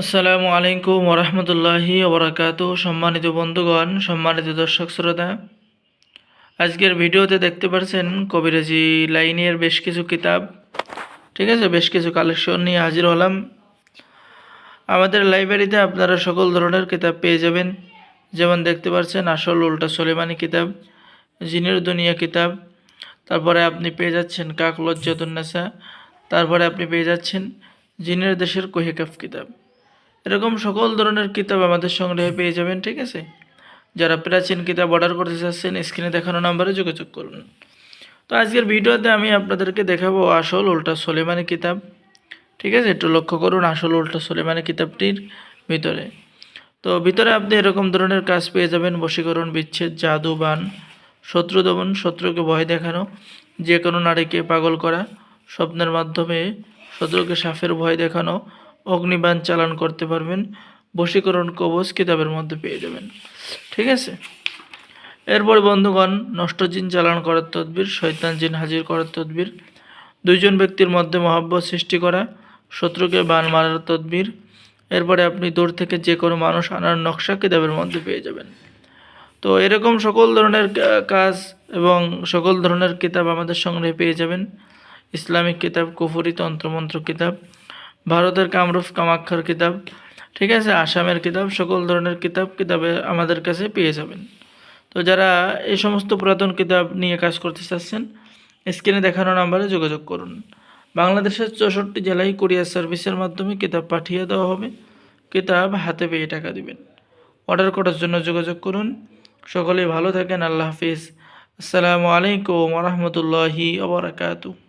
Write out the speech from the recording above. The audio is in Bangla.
আসসালামু আলাইকুম ওরহমতুল্লাহি ওবরাকাত সম্মানিত বন্ধুগণ, সম্মানিত দর্শক শ্রোতা। আজকের ভিডিওতে দেখতে পাচ্ছেন কবিরাজি লাইনের বেশ কিছু কিতাব। ঠিক আছে, বেশ কিছু কালেকশন নিয়ে হাজির হলাম। আমাদের লাইব্রেরিতে আপনারা সকল ধরনের কিতাব পেয়ে যাবেন। যেমন দেখতে পাচ্ছেন আসল উল্টা সোলেমানি কিতাব, জিনের দুনিয়া কিতাব, তারপরে আপনি পেয়ে যাচ্ছেন কাক লজ্জাতুন্নেসা তারপরে আপনি পেয়ে যাচ্ছেন জিনের দেশের কোহেকাফ কিতাব। এরকম সকল ধরনের কিতাব আমাদের সংগ্রহে পেয়ে যাবেন, ঠিক আছে? যারা প্রাচীন কিতাব অর্ডার করতে চাচ্ছেন, স্ক্রিনে দেখানো নাম্বারে যোগাযোগ করুন। তো আজকের ভিডিওতে আমি আপনাদেরকে দেখাবো আসল উল্টা সোলেমানি কিতাব, ঠিক আছে? একটু লক্ষ্য করুন আসল উল্টা সোলেমানি কিতাবটির ভিতরে। তো ভিতরে আপনি এরকম ধরনের কাজ পেয়ে যাবেন, বশীকরণ, বিচ্ছেদ জাদু বান শত্রু দমন, শত্রুকে ভয় দেখানো যে কোনো নারীকে পাগল করা, স্বপ্নের মাধ্যমে শত্রুকে সাফের ভয় দেখানো অগ্নিবাণ চালান করতে পারবেন। বশীকরণ কবচ কিতাবের মধ্যে পেয়ে যাবেন। ঠিক আছে? এরপর বন্ধুগণ নষ্ট জিন চালান করার তদবির শৈতান জিন হাজির করার তদবির, দুইজন ব্যক্তির মধ্যে মহাব্বত সৃষ্টি করা, শত্রুকে বান মারার তদবির, এরপরে আপনি দূর থেকে যে কোনো মানুষ আনার নকশা কিতাবের মধ্যে পেয়ে যাবেন। তো এরকম সকল ধরনের কাজ এবং সকল ধরনের কিতাব আমাদের সংগ্রহে পেয়ে যাবেন। ইসলামিক কিতাব, কুফরি তন্ত্রমন্ত্র কিতাব ভারতের কামরূপ কামাক্ষার কিতাব, ঠিক আছে, আসামের কিতাব, সকল ধরনের কিতাব কিতাবে আমাদের কাছে পেয়ে যাবেন। তো যারা এই সমস্ত পুরাতন কিতাব নিয়ে কাজ করতে চাচ্ছেন, স্ক্রিনে দেখানো নাম্বারে যোগাযোগ করুন। বাংলাদেশের চৌষট্টি জেলায় কুরিয়ার সার্ভিসের মাধ্যমে কিতাব পাঠিয়ে দেওয়া হবে। কিতাব হাতে পেয়ে টাকা দিবেন। অর্ডার করার জন্য যোগাযোগ করুন। সকলেই ভালো থাকেন। আল্লাহ হাফিজ। আসসালামু আলাইকুম রহমতুল্লাহি ওবরাকাতু